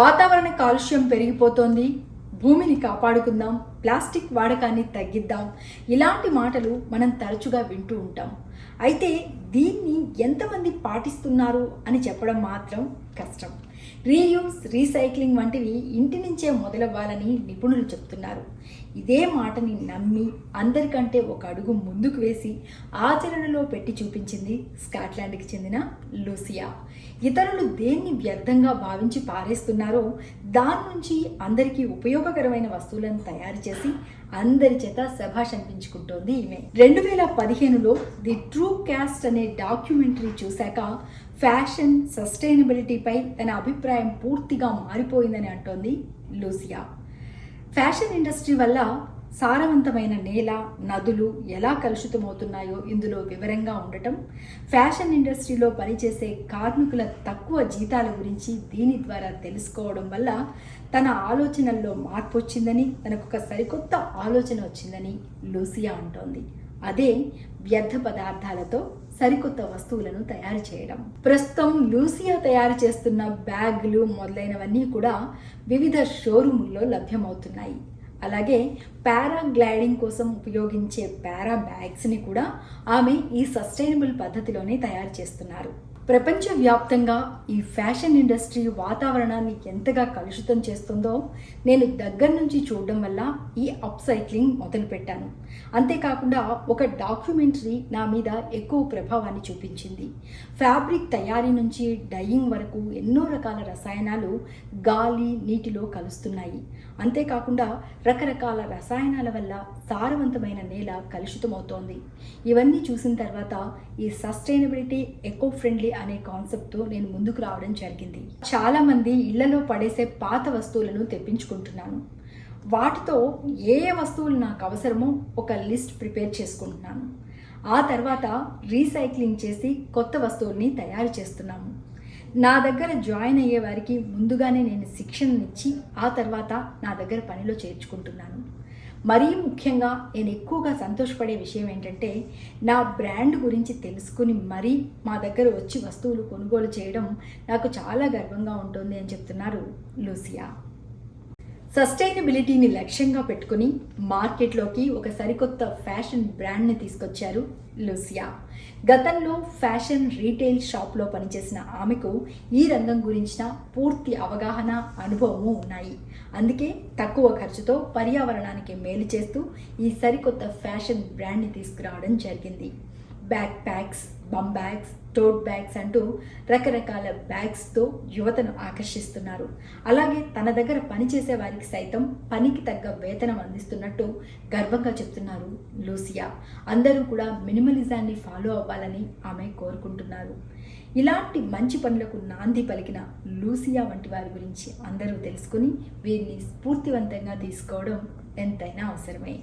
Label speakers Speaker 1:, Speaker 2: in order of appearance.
Speaker 1: వాతావరణ కాలుష్యం పెరిగిపోతోంది. భూమిని కాపాడుకుందాం. ప్లాస్టిక్ వాడకాన్ని తగ్గిద్దాం. ఇలాంటి మాటలు మనం తరచుగా వింటూ ఉంటాం. అయితే దీన్ని ఎంతమంది పాటిస్తున్నారు అని చెప్పడం మాత్రం కష్టం. రీయూస్ రీసైక్లింగ్ వంటివి ఇంటి నుంచే మొదలవ్వాలని నిపుణులు చెప్తున్నారు. ఇదే మాటని నమ్మి అందరికంటే ఒక అడుగు ముందుకు వేసి ఆచరణలో పెట్టి చూపించింది స్కాట్లాండ్కి చెందిన లూసియా. ఇతరులు దేన్ని వ్యర్థంగా భావించి పారేస్తున్నారో దాని నుంచి అందరికీ ఉపయోగకరమైన వస్తువులను తయారు చేసి అందరి చేత శభాష్ అనిపించుకుంటోంది ఈమె. రెండు వేల పదిహేనులో ది ట్రూ క్యాస్ట్ అనే డాక్యుమెంటరీ చూశాక ఫ్యాషన్ సస్టైనబిలిటీపై తన అభిప్రాయం పూర్తిగా మారిపోయిందని అంటోంది లూసియా. ఫ్యాషన్ ఇండస్ట్రీ వల్ల సారవంతమైన నేల నదులు ఎలా కలుషితమవుతున్నాయో ఇందులో వివరంగా ఉండటం ఫ్యాషన్ ఇండస్ట్రీలో పనిచేసే కార్మికుల తక్కువ జీతాల గురించి దీని ద్వారా తెలుసుకోవడం వల్ల తన ఆలోచనల్లో మార్పు వచ్చిందని తనకు ఒక సరికొత్త ఆలోచన వచ్చిందని లూసియా అంటోంది. అదే వ్యర్థ పదార్థాలతో సరికొత్త వస్తువులను తయారు చేయడం. ప్రస్తుతం లూసియా తయారు చేస్తున్న బ్యాగులు మొదలైనవన్నీ కూడా వివిధ షోరూముల్లో లభ్యమవుతున్నాయి. అలాగే పారాగ్లైడింగ్ కోసం ఉపయోగించే పారా బ్యాగ్స్ని కూడా ఆమె ఈ సస్టైనబుల్ పద్ధతిలోనే తయారు చేస్తున్నారు. ప్రపంచవ్యాప్తంగా ఈ ఫ్యాషన్ ఇండస్ట్రీ వాతావరణాన్ని ఎంతగా కలుషితం చేస్తుందో నేను దగ్గర నుంచి చూడడం వల్ల ఈ అప్సైక్లింగ్ మొదలుపెట్టాను. అంతేకాకుండా ఒక డాక్యుమెంటరీ నా మీద ఎక్కువ ప్రభావాన్ని చూపించింది. ఫ్యాబ్రిక్ తయారీ నుంచి డయింగ్ వరకు ఎన్నో రకాల రసాయనాలు గాలి నీటిలో కలుస్తున్నాయి. అంతేకాకుండా రకరకాల రసాయనాల వల్ల సారవంతమైన నేల కలుషితమవుతోంది. ఇవన్నీ చూసిన తర్వాత ఈ సస్టైనబిలిటీ ఎకో ఫ్రెండ్లీ అనే కాన్సెప్ట్తో నేను ముందుకు రావడం జరిగింది. చాలామంది ఇళ్ళలో పడేసే పాత వస్తువులను తెప్పించుకుంటున్నాను. వాటితో ఏ ఏ వస్తువులు నాకు అవసరమో ఒక లిస్ట్ ప్రిపేర్ చేసుకుంటున్నాను. ఆ తర్వాత రీసైక్లింగ్ చేసి కొత్త వస్తువుల్ని తయారు చేస్తున్నాము. నా దగ్గర జాయిన్ అయ్యే వారికి ముందుగానే నేను శిక్షణనిచ్చి ఆ తర్వాత నా దగ్గర పనిలో చేర్చుకుంటున్నాను. మరీ ముఖ్యంగా నేను ఎక్కువగా సంతోషపడే విషయం ఏంటంటే నా బ్రాండ్ గురించి తెలుసుకుని మరీ మా దగ్గర వచ్చి వస్తువులు కొనుగోలు చేయడం నాకు చాలా గర్వంగా ఉంటుంది అని చెప్తున్నారు లూసియా. సస్టైనబిలిటీని లక్ష్యంగా పెట్టుకుని మార్కెట్లోకి ఒక సరికొత్త ఫ్యాషన్ బ్రాండ్ని తీసుకొచ్చారు లూసియా. గతంలో ఫ్యాషన్ రీటైల్ షాప్లో పనిచేసిన ఆమెకు ఈ రంగం గురించిన పూర్తి అవగాహన అనుభవము ఉన్నాయి. అందుకే తక్కువ ఖర్చుతో పర్యావరణానికి మేలు చేస్తూ ఈ సరికొత్త ఫ్యాషన్ బ్రాండ్ని తీసుకురావడం జరిగింది. Backpacks bum bags tote bags అంటూ రకరకాల బ్యాగ్స్తో యువతను ఆకర్షిస్తున్నారు. అలాగే తన దగ్గర పనిచేసే వారికి సైతం పనికి తగ్గ వేతనం అందిస్తున్నట్టు గర్వంగా చెప్తున్నారు లూసియా. అందరూ కూడా మినిమలిజాన్ని ఫాలో అవ్వాలని ఆమె కోరుకుంటున్నారు. ఇలాంటి మంచి పనులకు నాంది పలికిన లూసియా వంటి వారి గురించి అందరూ తెలుసుకుని వీరిని స్ఫూర్తివంతంగా తీసుకోవడం ఎంతైనా అవసరమే.